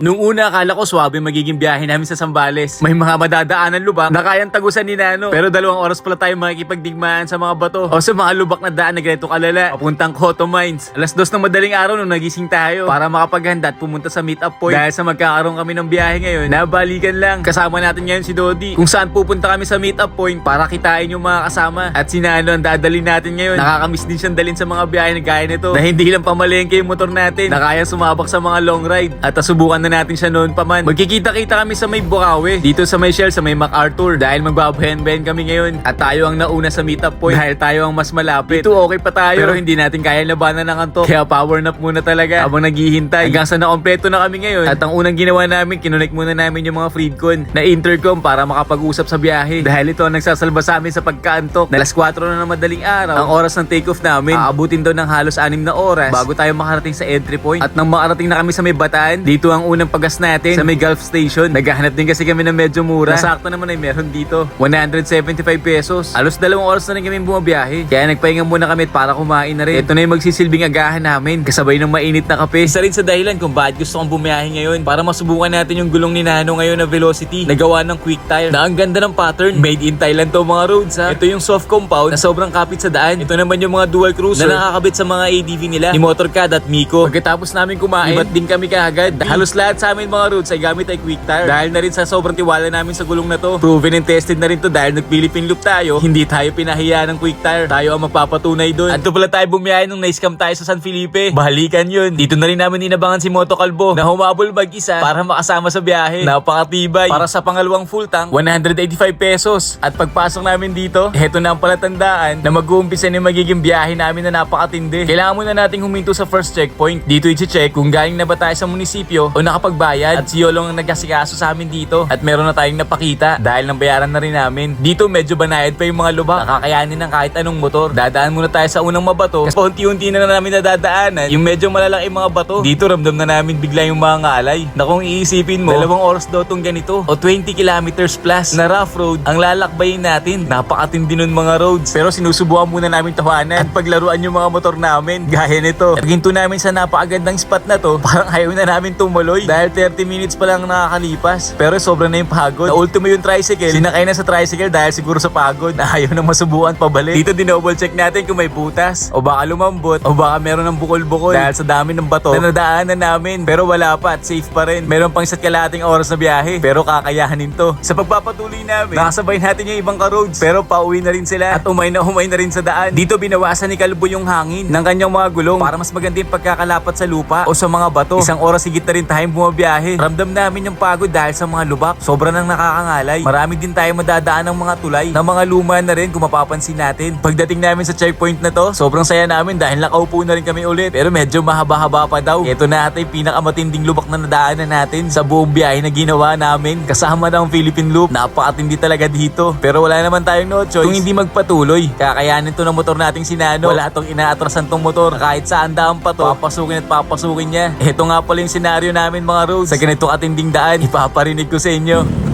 Nung una, akala ko swabe magiging biyahe namin sa Sambales. May mga madadaanan lubak na kayang tagusan ni Nano. Pero dalawang oras pala tayo makikipagdigmaan sa mga bato o sa mga lubak na daan na ganito kalala. Papuntang Koto Mines. Alas dos ng madaling araw nung nagising tayo para makapaghanda at pumunta sa meet-up point. Dahil sa magkakaroon kami ng biyahe ngayon, nabalikan lang. Kasama natin ngayon si Dodi. Kung saan pupunta kami sa meet-up point para kitain yung mga kasama. At si Nano ang dadalhin natin ngayon. Nakakamiss din siyang dalhin sa mga biyahe na gaya nito. Na hindi lang pamalengke yung motor natin. Na kaya sumabak sa mga long ride. At nasubukan na natin siya noon pa man. Magkikita-kita kami sa may Bukawi. Dito sa may Shell, sa may MacArthur. Dahil magbabahen-bahen kami ngayon. At tayo ang nauna sa meetup point. Dahil tayo ang mas malapit. Dito okay pa tayo. Pero hindi natin kaya labanan ng antok. Kaya power nap muna talaga. Habang naghihintay. Hanggang sa nakompleto na kami ngayon. At ang unang ginawa namin, kinonect muna namin yung mga Freedcon na intercom para makapag-usap sa biyahe. Dahil ito ang nagsasalba sa amin sa pagkaantok. Na alas 4 na ng madaling araw. Ang oras ng take-off namin. Aabutin daw ng halos 6 na oras bago tayo makarating sa entry point. At nang makarating na kami sa may bataan, dito ang unang pagas natin sa may Gulf Station. Naghahanap din kasi kami ng medyo mura. Nasakto naman ay meron dito. 175 pesos. Alos dalawang oras na rin kami bumabiyahe. Kaya nagpahinga muna kami para kumain na rin. Ito na yung magsisilbing agahan namin. Kasabay ng mainit na kape. Isa rin sa dahilan kung bakit gusto kong bumiyahe ngayon. Para masubukan natin yung gulong ni Nano ngayon na Velocity. Nagawa ng quick tire. Na ang ganda ng pattern. Made in Thailand to mga roads ha. Ito yung soft compound na sobrang kapit sa daan. Ito naman yung mga dual cruiser na nakakabit sa mga ADV nila. Ni Motorcad at Miko. Pagkatapos namin kumain, ibat din kami kaagad. Halos lahat sa amin mga roads ay gamit ay quick tire. Dahil na rin sa sobrang tiwala namin sa gulong na to. Proven and tested na rin to dahil nag-Philippine loop tayo. Hindi tayo pinahiya ng quick tire. Tayo ang mapapatunay doon. At pala tayo bumiyahe nung na-scam tayo sa San Felipe. Bahalikan yun. Dito na rin namin inabangan si Moto Kalbo na humabol mag-isa para makasama sa biyahe. Napakatibay. Para sa pangalawang full tank, 185 pesos. At pagpasok namin dito, heto na ang palatandaan na mag-uumpisa na magiging biyahe namin na napakatindi. Kailangan muna nating huminto sa first checkpoint. Dito i-check kung galing na ba tayo sa munisipyo o nakapagbayad. At si Yolong ang nagkasikaso sa amin dito. At meron na tayong napakita dahil nang bayaran na rin namin. Dito medyo banayad pa yung mga lubak. Nakakayanin ng kahit anong motor. Dadaan muna tayo sa unang mabato. Kasi unti-unti na, na namin nadadaanan. Yung medyo malalaki mga bato. Dito ramdam na namin bigla yung mga ngalay. Na kung iisipin mo, dalawang oras daw tong ganito. O 20 kilometers plus na rough road ang lalakbayin natin. Napakatindi nun mga roads. Pero sinusubukan muna namin tawanan at paglaruan yung mga motor namin. Gaya nito. At ginto namin sa napakagandang spot na to. Parang ayaw na namin tumuloy. Dahil 30 minutes pa lang nakakalipas. Pero sobra na yung pagod. Na ultimo yung tricycle. Sinakay na sa tricycle dahil siguro sa pagod. Na ayaw na masubukan pabalik. Dito dinouble check natin kung may butas. O baka lumambot. O baka meron ng bukol-bukol. Dahil sa dami ng bato na nadaanan namin. Pero wala pa at safe pa rin. Meron pang isa't kalating oras na biyahe. Pero kakayahanin to. Sa pagpapatuloy namin, nakasabay natin yung ibang ka-roads. Pero pauwi na rin sila at umay na umay na rin sa daan. Dito binawasan ni Kalbo yung hangin ng kanyang mga gulong para mas maganda yung pagkakalapat sa lupa o sa mga bato. Isang oras higit na rin tayong bumabiyahe. Ramdam namin yung pagod dahil sa mga lubak. Sobra nang nakakakangalay. Marami din tayo madadaan ng mga tulay ng mga luma na rin kung mapapansin natin. Pagdating namin sa checkpoint na to, sobrang saya namin dahil nakaupo na rin kami ulit. Pero medyo mahaba-haba pa daw. Ito na ata yung pinakamatinding lubak na nadaanan natin sa buong biyahe na ginawa namin. Kasama ng Philippine Loop. Napakatindi talaga dito. Pero wala naman tayong no choice kung hindi magpatuloy. Kakayanin to ng motor nating sinano. Wala tong inaatrasan tong motor. Kahit saan daan pa to, papasukin at papasukin niya. Ito nga pala yung senaryo namin mga roads. Sa ganito katinding daan, ipaparinig ko sa inyo.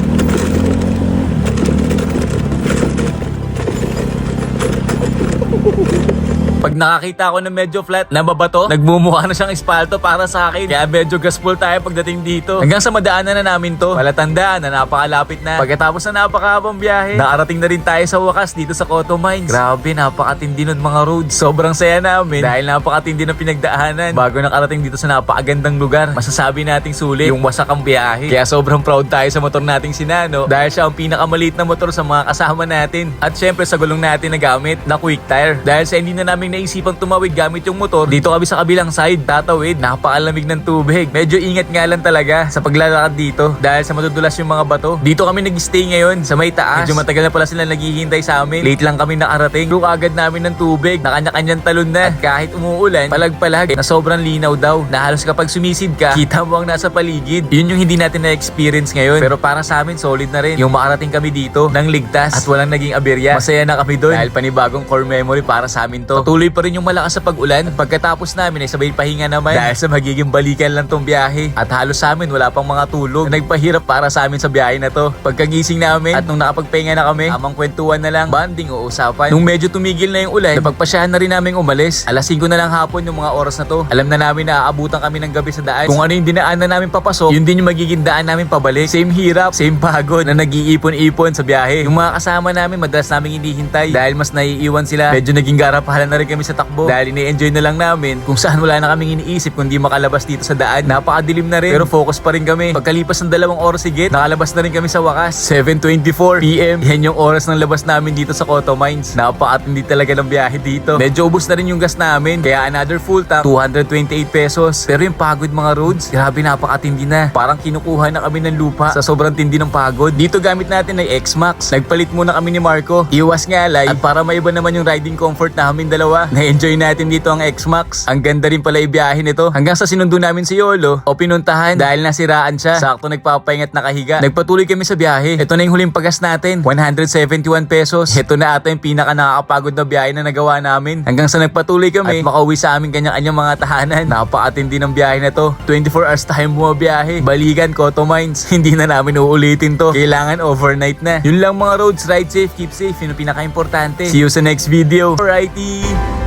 Nakakita ako ng medyo flat na mabato, nagmumukha na siyang espalto para sa akin. Kaya medyo gaspol tayo pagdating dito. Hanggang sa madaanan na namin to. Palatandaan na napakalapit na. Pagkatapos na napakahabang biyahe, nakarating na rin tayo sa wakas dito sa Koto Mines. Grabe, napakatindi nun mga roads. Sobrang saya namin dahil napakatindi ng pinagdaanan. Bago nakarating dito sa napakagandang lugar, masasabi nating sulit yung wasak ang biyahe. Kaya sobrang proud tayo sa motor nating sinano dahil siya ang pinakamaliit na motor sa mga kasama natin. At syempre sa gulong natin na gamit na quick tire. Dahil sa hindi na namin naisipang tumawid gamit yung motor, dito kami sa kabilang side, tatawid, napakalamig ng tubig. Medyo ingat nga lang talaga sa paglalakad dito dahil sa madudulas yung mga bato. Dito kami nag-stay ngayon sa may taas. Medyo matagal na pala sila naghihintay sa amin. Late lang kami nakarating. Pero agad namin ng tubig, na kanya-kanyang talon na. At kahit umuulan, palag-palag na sobrang linaw daw. Na halos kapag sumisid ka, kita mo ang nasa paligid. Yun yung hindi natin na-experience ngayon. Pero para sa amin, solid na rin. Yung makarating kami dito ng ligtas at walang naging aberya. Masaya na kami doon dahil panibagong core memory para sa amin to. Patuloy pa rin yung malakas sa pag-ulan. At pagkatapos namin ay sabay pahinga naman dahil sa magiging balikan lang tong biyahe. At halos sa amin wala pang mga tulog na nagpahirap para sa amin sa biyahe na to. Pagkagising namin at nung nakapagpahinga na kami, amang kwentuhan na lang, banding o usapan. Nung medyo tumigil na yung ulan, napagpasyahan na rin namin umalis. Alas 5 na lang hapon yung mga oras na to. Alam na namin na aabutan kami ng gabi sa daan. Kung ano yung dinaanan namin papasok, yun din yung magiging daan namin pabalik. Same hirap, same pagod na nag-iipon-ipon sa biyahe. Yung mga kasama namin, madalas namin hinihintay dahil mas naiiwan sila. Medyo naging garapahalan na rin kami sa takbo dahil ini-enjoy na lang namin kung saan wala na kaming iniisip kundi makalabas dito sa daan. Napakadilim na rin pero focus pa rin kami. Pagkalipas ng dalawang oras higit, nakalabas na rin kami sa wakas. 7.24 PM. Yan yung oras ng labas namin dito sa Koto Mines. Napakatindi talaga ng biyahe dito. Medyo ubos na rin yung gas namin. Kaya another full tank, 228 pesos. Pero yung pagod mga roads, grabe napakatindi na. Parang kinukuha na kami ng lupa sa sobrang tindi ng pagod. Dito gamit natin ay X-Max. Nagpalit muna kami ni Marco. Iwas nga alay. At para maiba naman yung riding comfort namin dalawa, na-enjoy natin dito ang X-Max. Ang ganda rin pala ibiyahe nito. Hanggang sa sinundo namin si Yolo o pinuntahan dahil nasiraan siya. Sakto nagpapahingat nakahiga. Nagpatuloy kami sa biyahe. Ito na yung huling pagas natin. 171 pesos. Ito na ata yung pinaka nakakapagod na biyahe na nagawa namin. Hanggang sa nagpatuloy kami at makauwi sa aming kanya-kanyang mga tahanan. Napakatindi ng biyahe na to. 24 hours tayo bumabiyahe. Balikan, Koto Mines. Hindi na namin uulitin to. Kailangan overnight na. Yun lang mga roads. Ride safe, keep safe. Yun ang pinaka-importante. See you sa next video. Alrighty!